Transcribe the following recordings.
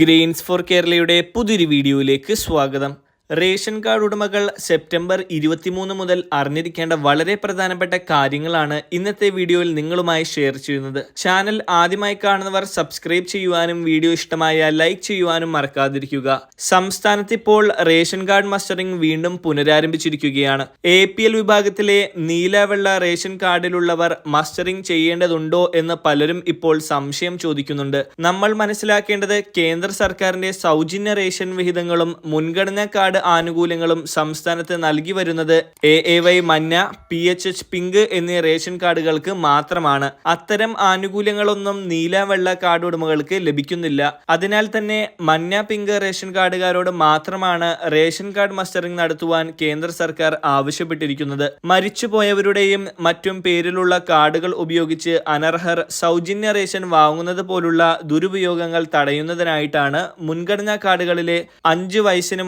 Grains four കേരളയുടെ പുതിയൊരു വീഡിയോയിലേക്ക് സ്വാഗതം. റേഷൻ കാർഡ് ഉടമകൾ സെപ്റ്റംബർ ഇരുപത്തിമൂന്ന് മുതൽ അറിഞ്ഞിരിക്കേണ്ട വളരെ പ്രധാനപ്പെട്ട കാര്യങ്ങളാണ് ഇന്നത്തെ വീഡിയോയിൽ നിങ്ങളുമായി ഷെയർ ചെയ്യുന്നത്. ചാനൽ ആദ്യമായി കാണുന്നവർ സബ്സ്ക്രൈബ് ചെയ്യുവാനും വീഡിയോ ഇഷ്ടമായ ലൈക്ക് ചെയ്യുവാനും മറക്കാതിരിക്കുക. സംസ്ഥാനത്ത് ഇപ്പോൾ റേഷൻ കാർഡ് മസ്റ്ററിംഗ് വീണ്ടും പുനരാരംഭിച്ചിരിക്കുകയാണ്. എ പി എൽ വിഭാഗത്തിലെ നീലവെള്ള റേഷൻ കാർഡിലുള്ളവർ മസ്റ്ററിംഗ് ചെയ്യേണ്ടതുണ്ടോ എന്ന് പലരും ഇപ്പോൾ സംശയം ചോദിക്കുന്നുണ്ട്. നമ്മൾ മനസ്സിലാക്കേണ്ടത് കേന്ദ്ര സർക്കാരിന്റെ സൗജന്യ റേഷൻ വിഹിതങ്ങളും മുൻഗണനാ കാർഡ് ആനുകൂല്യങ്ങളും സംസ്ഥാനത്ത് നൽകി വരുന്നത് എ എ വൈ മഞ്ഞ പി എച്ച് എച്ച് പിങ്ക് എന്നീ റേഷൻ കാർഡുകൾക്ക് മാത്രമാണ്. അത്തരം ആനുകൂല്യങ്ങളൊന്നും നീല വെള്ള കാർഡ് ഉടമകൾക്ക് ലഭിക്കുന്നില്ല. അതിനാൽ തന്നെ മഞ്ഞ പിങ്ക് റേഷൻ കാർഡുകാരോട് മാത്രമാണ് റേഷൻ കാർഡ് മസ്റ്ററിംഗ് നടത്തുവാൻ കേന്ദ്ര സർക്കാർ ആവശ്യപ്പെട്ടിരിക്കുന്നത്. മരിച്ചുപോയവരുടെയും മറ്റും പേരിലുള്ള കാർഡുകൾ ഉപയോഗിച്ച് അനർഹർ സൗജന്യ റേഷൻ വാങ്ങുന്നത് പോലുള്ള ദുരുപയോഗങ്ങൾ തടയുന്നതിനായിട്ടാണ് മുൻഗണനാ കാർഡുകളിലെ അഞ്ച് വയസ്സിന്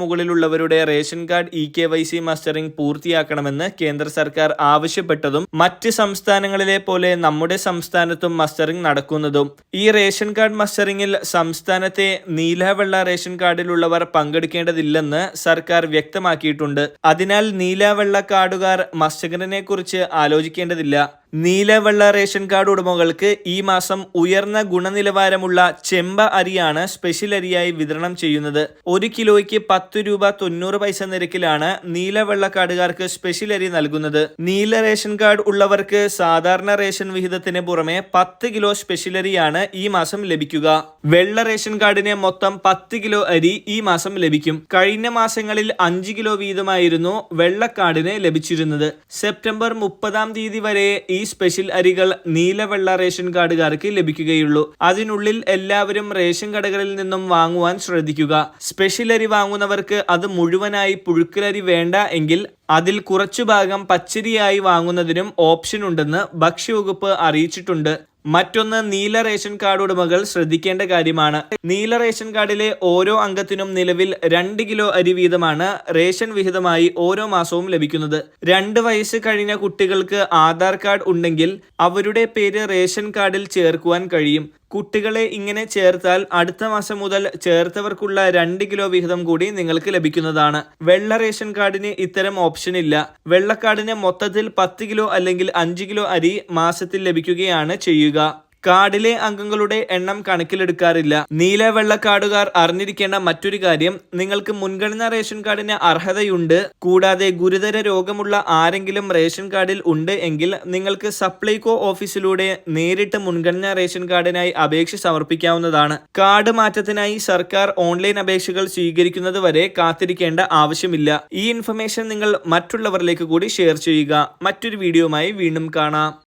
മുകളിലുള്ളവരുടെ ration card E K Y C mustering പൂർത്തിയാക്കണമെന്ന് കേന്ദ്ര സർക്കാർ ആവശ്യപ്പെട്ടതും മറ്റ് സംസ്ഥാനങ്ങളിലെ പോലെ നമ്മുടെ സംസ്ഥാനത്തും മസ്റ്ററിംഗ് നടക്കുന്നതും. ഈ റേഷൻ കാർഡ് മസ്റ്ററിംഗിൽ സംസ്ഥാനത്തെ നീലവെള്ള റേഷൻ കാർഡിലുള്ളവർ പങ്കെടുക്കേണ്ടതില്ലെന്ന് സർക്കാർ വ്യക്തമാക്കിയിട്ടുണ്ട്. അതിനാൽ നീലവെള്ള കാർഡുകാർ മസ്റ്ററിനെ കുറിച്ച് ആലോചിക്കേണ്ടതില്ല. നീലവെള്ള റേഷൻ കാർഡ് ഉടമകൾക്ക് ഈ മാസം ഉയർന്ന ഗുണനിലവാരമുള്ള ചെമ്പ അരിയാണ് സ്പെഷ്യൽ അരിയായി വിതരണം ചെയ്യുന്നത്. ഒരു കിലോയ്ക്ക് പത്ത് രൂപ തൊണ്ണൂറ് പൈസ നിരക്കിലാണ് നീലവെള്ള കാർഡുകാർക്ക് സ്പെഷ്യൽ അരി നൽകുന്നത്. നീല റേഷൻ കാർഡ് ഉള്ളവർക്ക് സാധാരണ റേഷൻ വിഹിതത്തിന് പുറമെ പത്ത് കിലോ സ്പെഷ്യൽ അരിയാണ് ഈ മാസം ലഭിക്കുക. വെള്ള റേഷൻ കാർഡിന് മൊത്തം പത്ത് കിലോ അരി ഈ മാസം ലഭിക്കും. കഴിഞ്ഞ മാസങ്ങളിൽ അഞ്ച് കിലോ വീതമായിരുന്നു വെള്ള വെള്ളക്കാർഡിന് ലഭിച്ചിരുന്നത്. സെപ്റ്റംബർ മുപ്പതാം തീയതി വരെ ഈ സ്പെഷ്യൽ അരികൾ നീലവെള്ള റേഷൻ കാർഡുകാർക്ക് ലഭിക്കുകയുള്ളൂ. അതിനുള്ളിൽ എല്ലാവരും റേഷൻ കടകളിൽ നിന്നും വാങ്ങുവാൻ ശ്രദ്ധിക്കുക. സ്പെഷ്യൽ അരി വാങ്ങുന്നവർക്ക് അത് മുഴുവനായി പുഴുക്കലരി വേണ്ട എങ്കിൽ അതിൽ കുറച്ചു ഭാഗം പച്ചരിയായി വാങ്ങുന്നതിനും ഓപ്ഷൻ ഉണ്ടെന്ന് ഭക്ഷ്യവകുപ്പ് അറിയിച്ചിട്ടുണ്ട്. മറ്റൊന്ന് നീല റേഷൻ കാർഡ് ഉടമകൾ ശ്രദ്ധിക്കേണ്ട കാര്യമാണ്. നീല റേഷൻ കാർഡിലെ ഓരോ അംഗത്തിനും നിലവിൽ രണ്ട് കിലോ അരി വീതമാണ് റേഷൻ വിഹിതമായി ഓരോ മാസവും ലഭിക്കുന്നത്. രണ്ട് വയസ്സ് കഴിഞ്ഞ കുട്ടികൾക്ക് ആധാർ കാർഡ് ഉണ്ടെങ്കിൽ അവരുടെ പേര് റേഷൻ കാർഡിൽ ചേർക്കുവാൻ കഴിയും. കുട്ടികളെ ഇങ്ങനെ ചേർത്താൽ അടുത്ത മാസം മുതൽ ചേർത്തവർക്കുള്ള രണ്ട് കിലോ വിഹിതം കൂടി നിങ്ങൾക്ക് ലഭിക്കുന്നതാണ്. വെള്ള റേഷൻ കാർഡിന് ഇത്തരം ഓപ്ഷൻ ഇല്ല. വെള്ളക്കാർഡിന് മൊത്തത്തിൽ പത്ത് കിലോ അല്ലെങ്കിൽ അഞ്ച് കിലോ അരി മാസത്തിൽ ലഭിക്കുകയാണ് ചെയ്യുക. കാർഡിലെ അംഗങ്ങളുടെ എണ്ണം കണക്കിലെടുക്കാറില്ല. നീല വെള്ളക്കാടുകാർ അറിഞ്ഞിരിക്കേണ്ട മറ്റൊരു കാര്യം നിങ്ങൾക്ക് മുൻഗണനാ റേഷൻ കാർഡിന് അർഹതയുണ്ട്. കൂടാതെ ഗുരുതര രോഗമുള്ള ആരെങ്കിലും റേഷൻ കാർഡിൽ ഉണ്ട് എങ്കിൽ നിങ്ങൾക്ക് സപ്ലൈകോ ഓഫീസിലൂടെ നേരിട്ട് മുൻഗണനാ റേഷൻ കാർഡിനായി അപേക്ഷ സമർപ്പിക്കാവുന്നതാണ്. കാർഡ് മാറ്റത്തിനായി സർക്കാർ ഓൺലൈൻ അപേക്ഷകൾ സ്വീകരിക്കുന്നത് വരെ കാത്തിരിക്കേണ്ട ആവശ്യമില്ല. ഈ ഇൻഫർമേഷൻ നിങ്ങൾ മറ്റുള്ളവരിലേക്ക് കൂടി ഷെയർ ചെയ്യുക. മറ്റൊരു വീഡിയോയുമായി വീണ്ടും കാണാം.